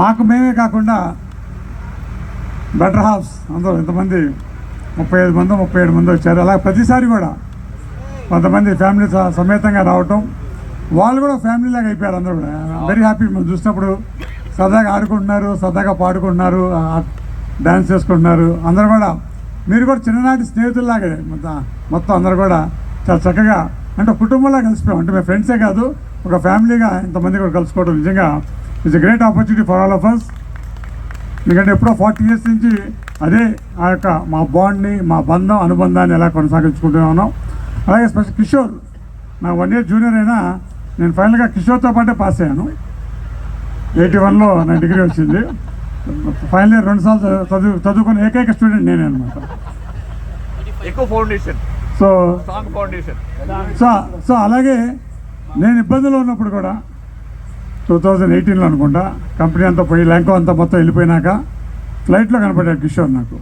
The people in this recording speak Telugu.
మాకు మేమే కాకుండా బెటర్ హాఫ్స్ అందరూ ఇంతమంది ముప్పై ఐదు మంది ముప్పై ఏడు మంది వచ్చారు. అలా ప్రతిసారి కూడా కొంతమంది ఫ్యామిలీ సమేతంగా రావటం వాళ్ళు కూడా ఫ్యామిలీ లాగా అయిపోయారు అందరూ కూడా. వెరీ హ్యాపీ మేము చూసినప్పుడు సరదాగా ఆడుకుంటున్నారు సరదాగా పాడుకుంటున్నారు డ్యాన్స్ చేసుకుంటున్నారు. అందరూ కూడా మీరు కూడా చిన్ననాటి స్నేహితుల్లాగే మొత్తం అందరూ కూడా చాలా చక్కగా అంటే కుటుంబంలా కలిసిపోయాం. అంటే మేము ఫ్రెండ్సే కాదు ఒక ఫ్యామిలీగా ఇంతమంది కూడా కలుసుకోవడం నిజంగా it's great opportunity for all of us ఎందుకంటే ఎప్పుడో ఫార్టీ ఇయర్స్ నుంచి అదే ఆ యొక్క మా బాండ్ని మా బంధం అనుబంధాన్ని ఎలా కొనసాగించుకుంటూ ఉన్నాం. అలాగే స్పెషల్ కిషోర్ నా వన్ ఇయర్ జూనియర్ అయినా నేను ఫైనల్గా కిషోర్తో పాటే పాస్ అయ్యాను. ఎయిటీ వన్లో నా డిగ్రీ వచ్చింది. ఫైనల్ ఇయర్ రెండు సార్లు చదువు చదువుకున్న ఏకైక స్టూడెంట్ నేనే అనమాట ఎక్కువ ఫౌండేషన్ సో సో సో అలాగే నేను ఇబ్బందులు ఉన్నప్పుడు కూడా టూ థౌజండ్ ఎయిటీన్లో అనుకుంటా. కంపెనీ అంతా పోయి ల్యాంకో అంతా మొత్తం వెళ్ళిపోయినాక ఫ్లైట్లో కనపడ్డాడు కిషోర్ నాకు.